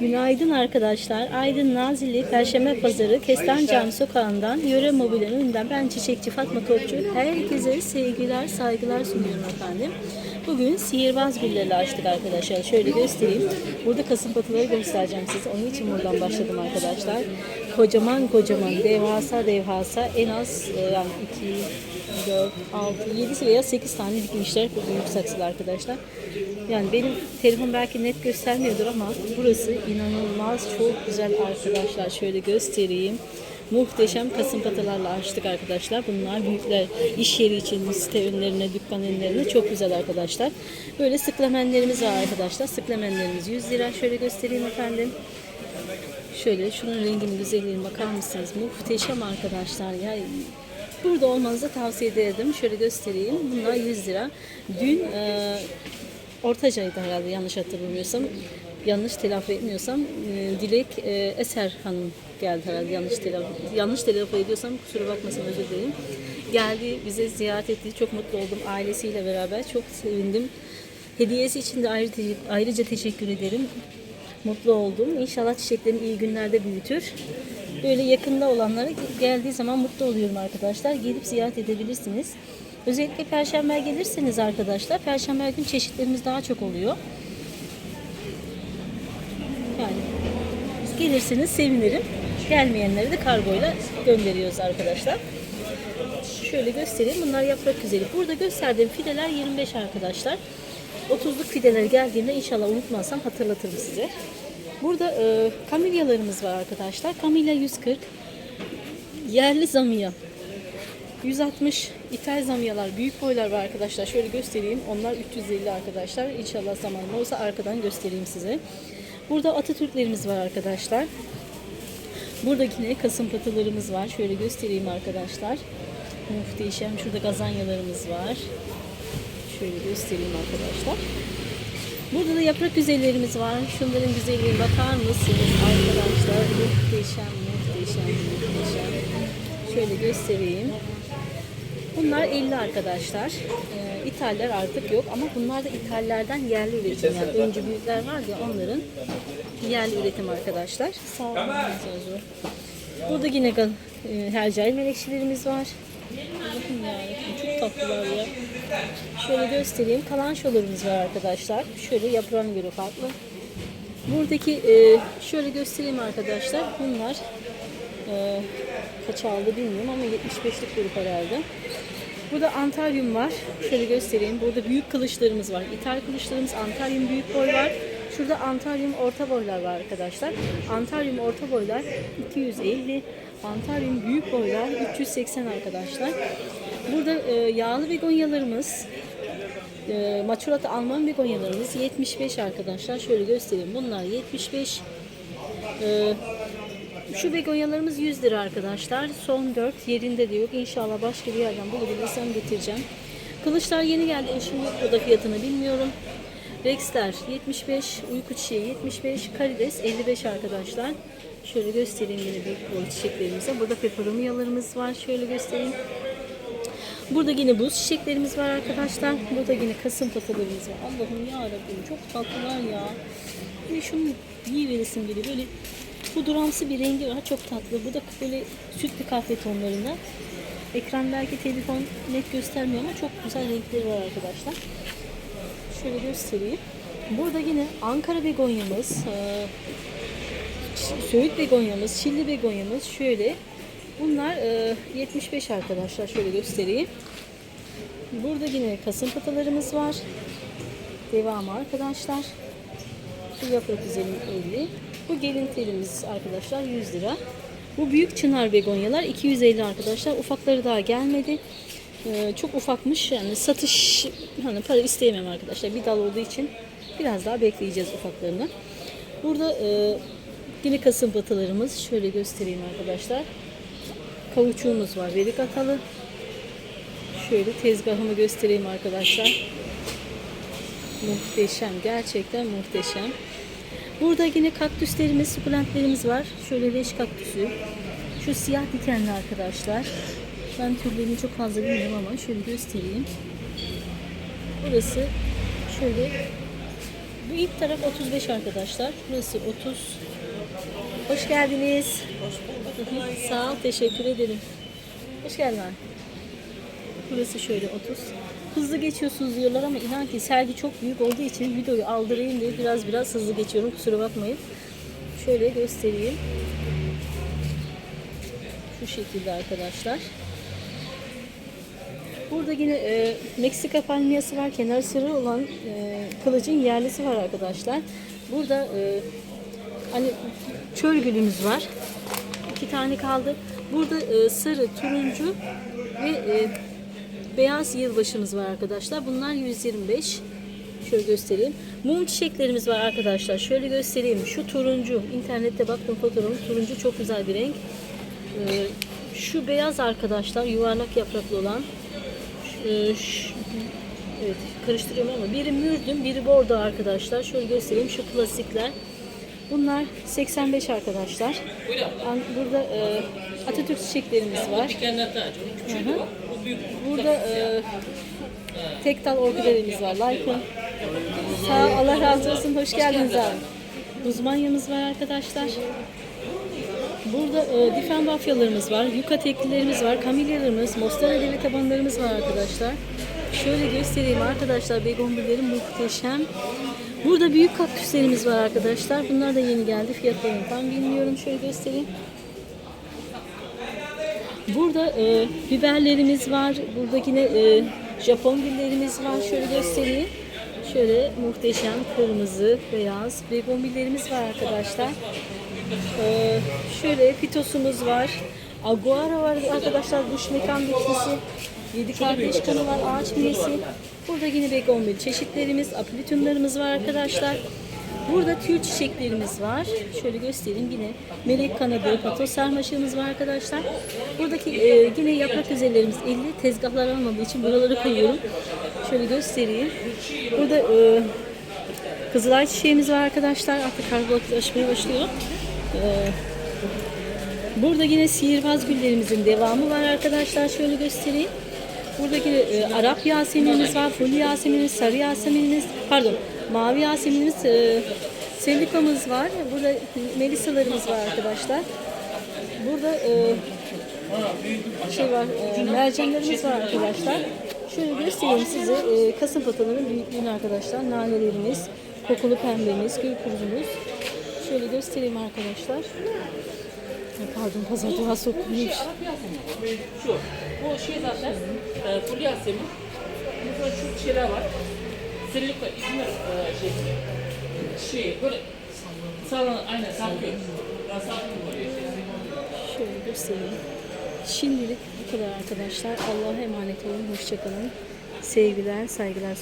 Günaydın arkadaşlar. Aydın Nazilli Perşembe Pazarı Kestan Cami Sokağı'ndan Yöre Mobil'in önünden ben Çiçekçi Fatma Topçu. Herkese sevgiler, saygılar sunuyorum efendim. Bugün sihirbaz gülleri açtık arkadaşlar. Şöyle göstereyim. Burada kasımpatıları göstereceğim size. Onun için buradan başladım arkadaşlar. Kocaman kocaman, devasa devasa en az e, yani 2, 4, 6, 7 veya 8 tane dikmişler bu büyük saksıda arkadaşlar. Yani benim telefon belki net göstermiyordur ama burası inanılmaz çok güzel arkadaşlar. Şöyle göstereyim. Muhteşem kasım patalarla açtık arkadaşlar. Bunlar büyükler iş yeri için site önlerine, dükkan önlerine çok güzel arkadaşlar. Böyle sıklamenlerimiz var arkadaşlar. Sıklamenlerimiz 100 lira. Şöyle göstereyim efendim. Şöyle şunun renginin güzelliğine bakar mısınız? Muhteşem arkadaşlar ya. Burada olmanızı tavsiye ederim. Şöyle göstereyim. Bunlar 100 lira. Dün e, Ortaca'ydı herhalde yanlış hatırlamıyorsam. Yanlış telaffuz etmiyorsam e, Dilek e, Eser Hanım geldi herhalde yanlış telaffuz, yanlış telaffuz ediyorsam kusura bakmasın özür dilerim. Geldi bize ziyaret etti. Çok mutlu oldum ailesiyle beraber. Çok sevindim. Hediyesi için de ayrı, ayrıca teşekkür ederim. Mutlu oldum. İnşallah çiçeklerini iyi günlerde büyütür. Böyle yakında olanlara geldiği zaman mutlu oluyorum arkadaşlar. Gelip ziyaret edebilirsiniz. Özellikle perşembe gelirseniz arkadaşlar, perşembe gün çeşitlerimiz daha çok oluyor. Yani gelirseniz sevinirim. Gelmeyenleri de kargoyla gönderiyoruz arkadaşlar. Şöyle göstereyim. Bunlar yaprak güzeli. Burada gösterdiğim fideler 25 arkadaşlar. 30'luk fideler geldiğinde inşallah unutmazsam hatırlatırım size. Burada e, kamilyalarımız var arkadaşlar. Kamilya 140. Yerli zamiya 160 ithal zamyalar, büyük boylar var arkadaşlar. Şöyle göstereyim. Onlar 350 arkadaşlar. İnşallah zamanım olsa arkadan göstereyim size. Burada Atatürklerimiz var arkadaşlar. Burada yine kasım patılarımız var. Şöyle göstereyim arkadaşlar. Muhteşem. Şurada gazanyalarımız var. Şöyle göstereyim arkadaşlar. Burada da yaprak güzellerimiz var. Şunların güzelliğine bakar mısınız arkadaşlar? Muhteşem, muhteşem, muhteşem. Şöyle göstereyim. Bunlar 50 arkadaşlar. Ee, İthaller artık yok ama bunlar da İthallerden yerli üretim. Yani öncü büyükler var ya onların yerli üretim arkadaşlar. Sağ olun. Burada yine e, hercai melekçilerimiz var. Bakın ya çok tatlılar ya. Şöyle göstereyim. Kalançolarımız var arkadaşlar. Şöyle yaprağına göre farklı. Buradaki e, şöyle göstereyim arkadaşlar. Bunlar e, kaç aldı bilmiyorum ama 75'lik grup herhalde. Burada antaryum var. Şöyle göstereyim. Burada büyük kılıçlarımız var. İthal kılıçlarımız antaryum büyük boy var. Şurada antaryum orta boylar var arkadaşlar. Antaryum orta boylar 250. Antaryum büyük boylar 380 arkadaşlar. Burada e, yağlı begonyalarımız e, Maçurata Alman begonyalarımız 75 arkadaşlar. Şöyle göstereyim. Bunlar 75. E, şu begonyalarımız 100 lira arkadaşlar. Son 4 yerinde de yok. İnşallah başka bir yerden bulabilirsem getireceğim. Kılıçlar yeni geldi. Eşim yok. Da fiyatını bilmiyorum. Rexler 75, uyku çiçeği 75, karides 55 arkadaşlar. Şöyle göstereyim yine büyük boy çiçeklerimize. Burada peperomiyalarımız var. Şöyle göstereyim. Burada yine buz çiçeklerimiz var arkadaşlar. Burada yine kasım patalarımız var. Allah'ım ya Rabbim çok tatlılar ya. Bir şunu iyi veresim geliyor. Böyle pudramsı bir rengi var. Çok tatlı. Bu da böyle sütlü kahve tonlarında. Ekran belki telefon net göstermiyor ama çok güzel renkleri var arkadaşlar. Şöyle göstereyim. Burada yine Ankara begonyamız, eee, Söğüt begonyamız, Çilli begonyamız şöyle. Bunlar eee, 75 arkadaşlar. Şöyle göstereyim. Burada yine kasım patalarımız var. Devamı arkadaşlar. Bu yaprak güzelim 50. Bu gelin telimiz arkadaşlar 100 lira. Bu büyük çınar begonyalar 250 arkadaşlar. Ufakları daha gelmedi. Ee, çok ufakmış yani satış hani para isteyemem arkadaşlar. Bir dal olduğu için biraz daha bekleyeceğiz ufaklarını. Burada e, yine kasım şöyle göstereyim arkadaşlar. Kavuçuğumuz var. Verik atalı. Şöyle tezgahımı göstereyim arkadaşlar. Muhteşem. Gerçekten muhteşem. Burada yine kaktüslerimiz, sukulentlerimiz var. Şöyle leş kaktüsü. Şu siyah dikenli arkadaşlar. Ben türlerini çok fazla bilmiyorum ama şöyle göstereyim. Burası şöyle Bu ilk taraf 35 arkadaşlar. Burası 30. Hoş geldiniz. Hoş. Sağ ol, teşekkür ederim. Hoş geldin. Burası şöyle 30. Hızlı geçiyorsunuz diyorlar ama inan ki sergi çok büyük olduğu için videoyu aldırayım diye biraz biraz hızlı geçiyorum. Kusura bakmayın. Şöyle göstereyim. Şu şekilde arkadaşlar. Burada yine e, Meksika palmiyası var. Kenar sarı olan e, kılıcın yerlisi var arkadaşlar. Burada e, hani çöl gülümüz var. İki tane kaldı. Burada e, sarı, turuncu ve e, beyaz yılbaşımız var arkadaşlar. Bunlar 125. Şöyle göstereyim. Mum çiçeklerimiz var arkadaşlar. Şöyle göstereyim. Şu turuncu. internette baktım fotoğrafı. Turuncu çok güzel bir renk. Ee, şu beyaz arkadaşlar yuvarlak yapraklı olan. Ee, şu- evet karıştırıyorum ama biri mürdüm, biri bordo arkadaşlar. Şöyle göstereyim. Şu klasikler. Bunlar 85 arkadaşlar. Burada e, Atatürk çiçeklerimiz var. Hı hı. Burada e, tek dal orkidelerimiz var. Like'ın. Sağ Allah razı olsun. Hoş geldiniz abi. Uzmanyamız var arkadaşlar. Burada e, difen var. Yuka teklilerimiz var. Kamilyalarımız, mostara deve tabanlarımız var arkadaşlar. Şöyle göstereyim arkadaşlar. Begonvillerim muhteşem. Burada büyük kaktüslerimiz var arkadaşlar. Bunlar da yeni geldi. Fiyatlarını tam bilmiyorum. Şöyle göstereyim. Burada e, biberlerimiz var. Burada yine e, Japon güllerimiz var. Şöyle göstereyim. Şöyle muhteşem kırmızı, beyaz begonvillerimiz var arkadaşlar. E, şöyle fitosumuz var. Aguara var arkadaşlar. Duş mekan bitkisi. Yedi kardeş kanı var. Ağaç meyesi. Burada yine begonvil çeşitlerimiz, apilitumlarımız var arkadaşlar. Burada tül çiçeklerimiz var. Şöyle göstereyim yine melek kanadı, patos sarmaşığımız var arkadaşlar. Buradaki e, yine yaprak güzellerimiz 50 tezgahlar almadığı için buraları koyuyorum. Şöyle göstereyim. Burada e, kızılay çiçeğimiz var arkadaşlar. Artık kargolaşmaya başlıyor. E, burada yine sihirbaz güllerimizin devamı var arkadaşlar. Şöyle göstereyim. Buradaki e, Arap Yaseminimiz var, Full Yaseminimiz, Sarı Yaseminimiz, pardon Mavi Yaseminimiz, e, Selikamız var. Burada Melisa'larımız var arkadaşlar. Burada e, şey var, e, mercanlarımız var arkadaşlar. Şöyle göstereyim size e, kasım pataların büyüklüğünü arkadaşlar. Nanelerimiz, kokulu pembemiz, gül kurumuz. Şöyle göstereyim arkadaşlar. Pardon pazarcılığa sokmuş. Şu. Bu şey zaten e, full. Mesela şu şeyler var. Selüloka İzmir e, şey. Şey böyle sallan aynen sarkıyor. Ben sarkıyor böyle şey. Şöyle göstereyim. Şimdilik bu kadar arkadaşlar. Allah'a emanet olun. Hoşçakalın. Sevgiler, saygılar